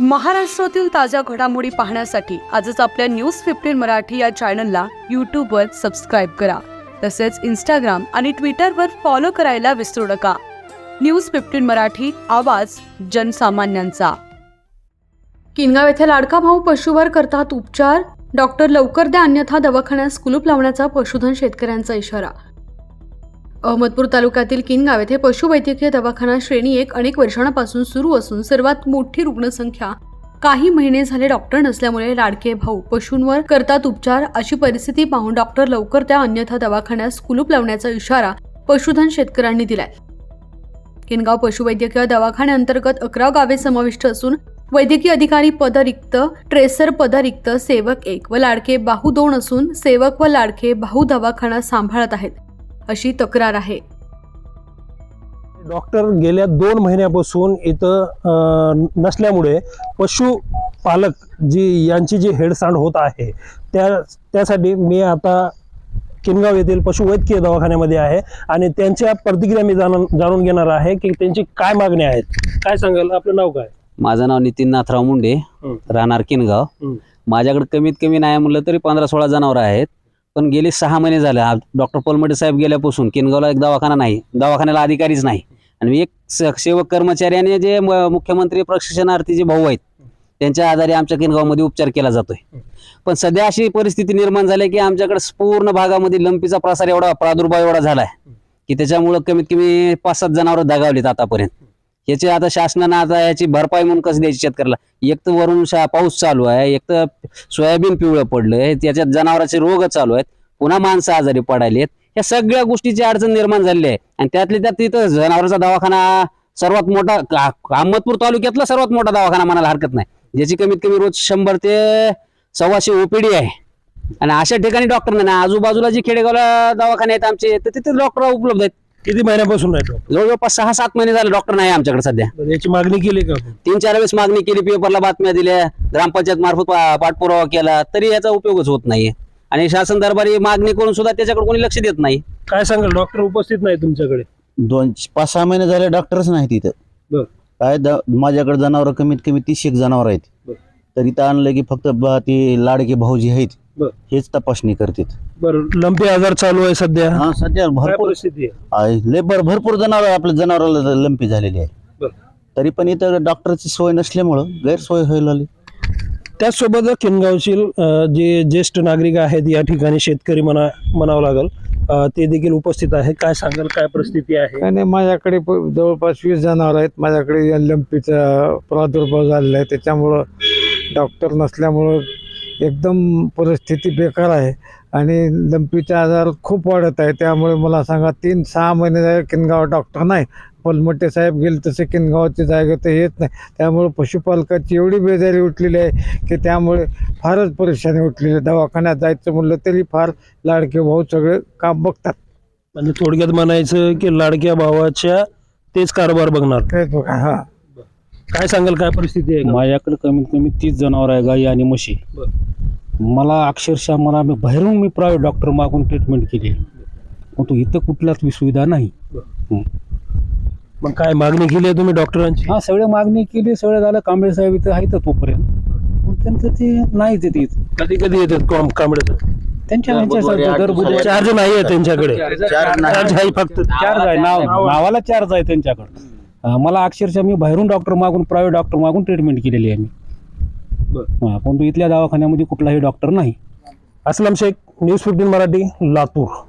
महाराष्ट्रातील ताज्या घडामोडी पाहण्यासाठी आजच आपल्या न्यूज फिफ्टीन मराठी या चॅनलला यूट्यूबवर सबस्क्राईब करा. तसेच इंस्टाग्राम आणि ट्विटरवर फॉलो करायला विसरू नका. न्यूज फिफ्टीन मराठी आवाज जनसामान्यांचा. किनगाव येथे लाडका भाऊ पशुवर करतात उपचार? डॉक्टर लवकर द्या अन्यथा दवाखान्यास कुलूप लावण्याचा पशुधन शेतकऱ्यांचा इशारा. अहमदपूर तालुक्यातील किनगाव येथे पशुवैद्यकीय दवाखाना श्रेणी एक अनेक वर्षांपासून सुरू असून सर्वात मोठी रुग्णसंख्या काही महिने झाले डॉक्टर नसल्यामुळे लाडके भाऊ पशूंवर करतात उपचार अशी परिस्थिती पाहून डॉक्टर लवकर त्या अन्यथा दवाखान्यास कुलूप लावण्याचा इशारा पशुधन शेतकऱ्यांनी दिलाय. किनगाव पशुवैद्यकीय दवाखान्याअंतर्गत अकरा गावे समाविष्ट असून वैद्यकीय अधिकारी पद रिक्त ट्रेसर पद रिक्त सेवक एक व लाडके बाहू दोन असून सेवक व लाडके बाहू दवाखाना सांभाळत आहेत. अशी तक्रार आहे. डॉक्टर गेल्या दोन महिन्यापासून इथं नसल्यामुळे पशुपालक जी यांची जी हेडसांड होत आहे त्या त्यासाठी मी आता किनगाव येथील पशुवैद्यकीय दवाखान्यामध्ये आहे आणि त्यांच्या प्रतिक्रिया मी जाणून जाणून घेणार आहे की त्यांची काय मागण्या आहेत. काय सांगाल? आपलं नाव काय? माझं नाव नितीन नाथराव मुंडे. राहणार किनगाव. हं. माझ्याकडे कमीत कमी नाही म्हणलं तरी पंधरा सोळा जनावरं आहेत. पण गेले सहा महिने झाले. डॉक्टर पोलमटे साहेब गेल्यापासून किनगावला एक दवाखाना नाही दवाखान्याला अधिकारीच नाही. आणि एक सेवक कर्मचारी आणि जे मुख्यमंत्री प्रशिक्षणार्थी जे भाऊ आहेत त्यांच्या आधारे आमच्या किनगावमध्ये उपचार केला जातोय. पण सध्या अशी परिस्थिती निर्माण झाली की आमच्याकडे पूर्ण भागामध्ये लंपीचा प्रसार एवढा प्रादुर्भाव एवढा झालाय की त्याच्यामुळं कमीत कमी पाच सात जनावर दगावलीत आतापर्यंत. याची आता शासनानं आता याची भरपाई म्हणून कसं द्यायची शेतकऱ्याला? एक तर वरून पाऊस चालू आहे एक तर सोयाबीन पिवळं पडलंय त्याच्यात जनावरांचे रोग चालू आहेत पुन्हा माणसं आजारी पडायलेत या सगळ्या गोष्टीची अडचण निर्माण झालेली आहे. आणि त्यातल्या त्यात तिथं जनावरांचा दवाखाना सर्वात मोठा अहमदपूर तालुक्यातला सर्वात मोठा दवाखाना म्हणायला हरकत नाही. ज्याची कमीत कमी रोज शंभर ते सव्वाशे ओपीडी आहे. आणि अशा ठिकाणी डॉक्टर नाही ना आजूबाजूला जी खेडेगावला दवाखाने आहेत आमचे तर तिथे डॉक्टर उपलब्ध आहेत. किती महिन्यापासून डॉक्टर जवळजवळ सहा सात महिने झाले डॉक्टर नाही आमच्याकडे सध्या. बरं, याची मागणी केली का आपण? तीन चार वेळेस मागणी केली पेपरला बातम्या दिल्या ग्रामपंचायत मार्फत पा- पाठपुरावा केला तरी याचा उपयोगच होत नाहीये आणि शासन दरबारी मागणी करून सुद्धा त्याच्याकडे कोणी लक्ष देत नाही. काय सांगाल डॉक्टर उपस्थित नाही तुमच्याकडे? दोन पाच सहा महिने झाले डॉक्टरच नाही तिथं. बर. काय द- माझ्याकडे जनावर कमीत कमी तीस एक जनावर आहेत. बर. तर इथं आणलं की फक्त ब- ते लाडके भाऊजी आहेत. बर. हेच तपासणी करतात. बरं लंपी आजार चालू आहे सध्या. हा सध्या काय भरपूर परिस्थिती आहे? आहे. लेबर भरपूर जनावर आपल्या जनावराला लंपी झालेली आहे. बर. तरी पण इथं डॉक्टरची सोय नसल्यामुळं गैरसोय व्हायला लागली. त्याचसोबत किनगावशील अं, जे ज्येष्ठ नागरिक आहेत या ठिकाणी शेतकरी म्हणा म्हणावं लागल अं, ते देखील उपस्थित आहे काय सांगाल काय परिस्थिती आहे? काय नाही माझ्याकडे प- जवळपास वीस जनावर आहेत. माझ्याकडे या लंपीचा प्रादुर्भाव झालेला आहे. त्याच्यामुळं डॉक्टर नसल्यामुळं एकदम परिस्थिती बेकार आहे. आणि लंपीचा आजार खूप वाढत आहे. त्यामुळे मला सांगा तीन सहा महिने झाले किनगाव डॉक्टर नाही. पलमटे साहेब गेले तसे किनगावाची जागा तर येत नाही. त्यामुळे पशुपालकाची एवढी बेजारी उठलेली आहे की त्यामुळे फारच परेशानी उठलेली आहे. दवाखान्यात जायचं म्हणलं तरी फार लाडके भाऊ सगळे काम बघतात. म्हणजे थोडक्यात म्हणायचं की लाडक्या भावाच्या तेच कारभार बघणार. तेच बघा हां. काय सांगाल काय परिस्थिती आहे? माझ्याकडे कमीत कमी तीस जनावर आहे गाई आणि म्हशी. मला अक्षरशः मला मी बाहेरून मी प्रायव्हेट डॉक्टर मागून ट्रीटमेंट केली. आहे. परंतु इथं कुठलाच बी सुविधा नाही. मग काय मागणी केली आहे तुम्ही डॉक्टरांची? हा सगळे मागणी केली सगळं झालं कांबळे साहेब इथं आहेत तोपर्यंत. मग त्यांचं ते नाहीच येते. कधी कधी येतात कॉम कांबळे त्यांच्या दर बुधवारी चार्ज नाही आहे त्यांच्याकडे. चार नाही. चार्ज आहे फक्त. चार्ज आहे नाव नावाला चार्ज आहे त्यांच्याकडं. मला अक्षरशः मी बाहेरून डॉक्टर मागून प्रायव्हेट डॉक्टर मागून ट्रीटमेंट केलेली आहे मी. हा, परंतु इथल्या दवाखान्यामध्ये कुठलाही डॉक्टर नाही. Aslam Shaikh news fifteen Marathi Latur.